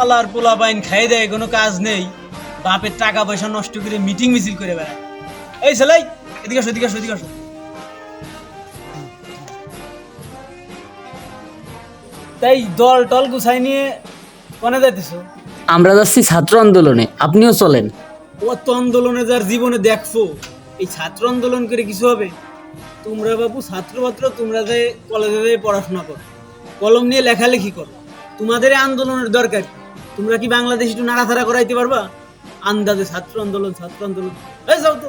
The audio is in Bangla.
আল্লাহর পোলা পাইন খাই দেয় কোনো কাজ নেই। বাপের টাকা পয়সা নষ্ট করে মিটিং মিছিল করে বেড়ায়। এই ছেলাই এদিকে আসো এদিকে আসো এদিকে আসো। তাই দল টল গুছাই নিয়ে কোনে যাইতেছো? আমরা যাচ্ছি ছাত্র আন্দোলনে আপনিও চলেন। অত আন্দোলনে যার জীবনে দেখছ এই ছাত্র আন্দোলন করে কিছু হবে? তোমরা বাবু ছাত্র ছাত্র তোমরা যে কলেজে পড়াশোনা করো কলম নিয়ে লেখালেখি করো। তোমাদের আন্দোলনের দরকার কি? তোমরা কি বাংলাদেশ একটু নাড়াচাড়া করাইতে পারবা? আন্দাজে ছাত্র আন্দোলন ছাত্র আন্দোলন। এই যাও তো।